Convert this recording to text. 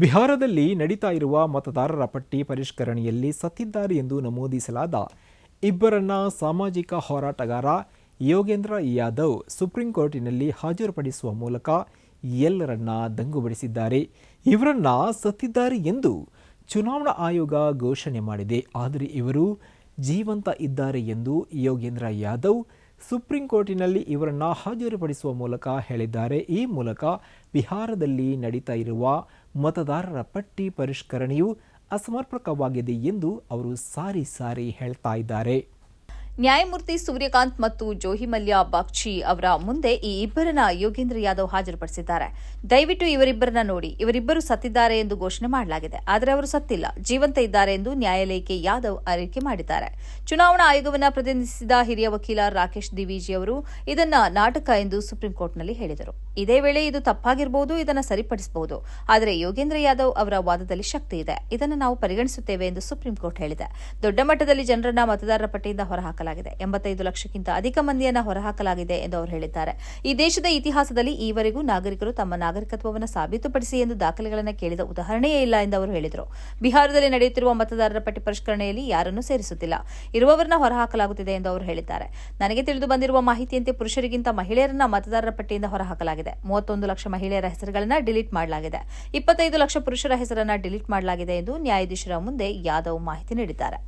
ಬಿಹಾರದಲ್ಲಿ ನಡೀತಾ ಇರುವ ಮತದಾರರ ಪಟ್ಟಿ ಪರಿಷ್ಕರಣೆಯಲ್ಲಿ ಸತ್ತಿದ್ದಾರೆ ಎಂದು ನಮೂದಿಸಲಾದ ಇಬ್ಬರನ್ನ ಸಾಮಾಜಿಕ ಹೋರಾಟಗಾರ ಯೋಗೇಂದ್ರ ಯಾದವ್ ಸುಪ್ರೀಂ ಕೋರ್ಟಿನಲ್ಲಿ ಹಾಜರುಪಡಿಸುವ ಮೂಲಕ ಎಲ್ಲರನ್ನ ದಂಗುಬಡಿಸಿದ್ದಾರೆ. ಇವರನ್ನ ಸತ್ತಿದ್ದಾರೆ ಎಂದು ಚುನಾವಣಾ ಆಯೋಗ ಘೋಷಣೆ ಮಾಡಿದೆ. ಆದರೆ ಇವರು ಜೀವಂತ ಇದ್ದಾರೆ ಎಂದು ಯೋಗೇಂದ್ರ ಯಾದವ್ ಸುಪ್ರೀಂ ಕೋರ್ಟಿನಲ್ಲಿ ಇವರನ್ನು ಹಾಜರುಪಡಿಸುವ ಮೂಲಕ ಹೇಳಿದ್ದಾರೆ. ಈ ಮೂಲಕ ಬಿಹಾರದಲ್ಲಿ ನಡೀತಾ ಇರುವ ಮತದಾರರ ಪಟ್ಟಿ ಪರಿಷ್ಕರಣೆಯು ಅಸಮರ್ಪಕವಾಗಿದೆ ಎಂದು ಅವರು ಸಾರಿ ಸಾರಿ ಹೇಳ್ತಾ ಇದ್ದಾರೆ. ನ್ಯಾಯಮೂರ್ತಿ ಸೂರ್ಯಕಾಂತ್ ಮತ್ತು ಜೋಹಿಮಲ್ಯ ಬಾಗ್ಚಿ ಅವರ ಮುಂದೆ ಈ ಇಬ್ಬರನ್ನ ಯೋಗೇಂದ್ರ ಯಾದವ್ ಹಾಜರುಪಡಿಸಿದ್ದಾರೆ. ದಯವಿಟ್ಟು ಇವರಿಬ್ಬರನ್ನ ನೋಡಿ. ಇವರಿಬ್ಬರು ಸತ್ತಿದ್ದಾರೆ ಎಂದು ಘೋಷಣೆ ಮಾಡಲಾಗಿದೆ. ಆದರೆ ಅವರು ಸತ್ತಿಲ್ಲ. ಜೀವಂತ ಇದ್ದಾರೆ ಎಂದು ನ್ಯಾಯಾಲಯಕ್ಕೆ ಯಾದವ್ ಅರಿಕೆ ಮಾಡಿದ್ದಾರೆ. ಚುನಾವಣಾ ಆಯೋಗವನ್ನು ಪ್ರತಿನಿಧಿಸಿದ ಹಿರಿಯ ವಕೀಲ ರಾಕೇಶ್ ದಿವಿಜಿ ಅವರು ಇದನ್ನ ನಾಟಕ ಎಂದು ಸುಪ್ರೀಂ ಕೋರ್ಟ್ನಲ್ಲಿ ಹೇಳಿದರು. ಇದೇ ವೇಳೆ ಇದು ತಪ್ಪಾಗಿರಬಹುದು ಇದನ್ನು ಸರಿಪಡಿಸಬಹುದು ಆದರೆ ಯೋಗೇಂದ್ರ ಯಾದವ್ ಅವರ ವಾದದಲ್ಲಿ ಶಕ್ತಿ ಇದೆ. ಇದನ್ನು ನಾವು ಪರಿಗಣಿಸುತ್ತೇವೆ ಎಂದು ಸುಪ್ರೀಂ ಕೋರ್ಟ್ ಹೇಳಿದೆ. ದೊಡ್ಡ ಮಟ್ಟದಲ್ಲಿ ಜನರನ್ನ ಮತದಾರರ ಪಟ್ಟಿಯಿಂದ ಹೊರಹಾಕಲಾಗಿದೆ. ಎಂಬತ್ತೈದು ಲಕ್ಷಕ್ಕಿಂತ ಅಧಿಕ ಮಂದಿಯನ್ನ ಹೊರಹಾಕಲಾಗಿದೆ ಎಂದು ಅವರು ಹೇಳಿದ್ದಾರೆ. ಈ ದೇಶದ ಇತಿಹಾಸದಲ್ಲಿ ಈವರೆಗೂ ನಾಗರಿಕರು ತಮ್ಮ ನಾಗರಿಕತ್ವವನ್ನು ಸಾಬೀತುಪಡಿಸಿ ಎಂದು ದಾಖಲೆಗಳನ್ನು ಕೇಳಿದ ಉದಾಹರಣೆಯೇ ಇಲ್ಲ ಎಂದು ಅವರು ಹೇಳಿದರು. ಬಿಹಾರದಲ್ಲಿ ನಡೆಯುತ್ತಿರುವ ಮತದಾರರ ಪಟ್ಟಿ ಪರಿಷ್ಕರಣೆಯಲ್ಲಿ ಯಾರನ್ನೂ ಸೇರಿಸುತ್ತಿಲ್ಲ. ಇರುವವರನ್ನ ಹೊರಹಾಕಲಾಗುತ್ತಿದೆ ಎಂದು ಅವರು ಹೇಳಿದ್ದಾರೆ. ನನಗೆ ತಿಳಿದು ಬಂದಿರುವ ಮಾಹಿತಿಯಂತೆ ಪುರುಷರಿಗಿಂತ ಮಹಿಳೆಯರನ್ನ ಮತದಾರರ ಪಟ್ಟಿಯಿಂದ ಹೊರಹಾಕಲಾಗಿದೆ. ಮೂವತ್ತೊಂದು ಲಕ್ಷ ಮಹಿಳೆಯರ ಹೆಸರುಗಳನ್ನು ಡಿಲೀಟ್ ಮಾಡಲಾಗಿದೆ. ಇಪ್ಪತ್ತೈದು ಲಕ್ಷ ಪುರುಷರ ಹೆಸರನ್ನು ಡಿಲೀಟ್ ಮಾಡಲಾಗಿದೆ ಎಂದು ನ್ಯಾಯಾಧೀಶರ ಮುಂದೆ ಯಾದವ್ ಮಾಹಿತಿ ನೀಡಿದ್ದಾರೆ.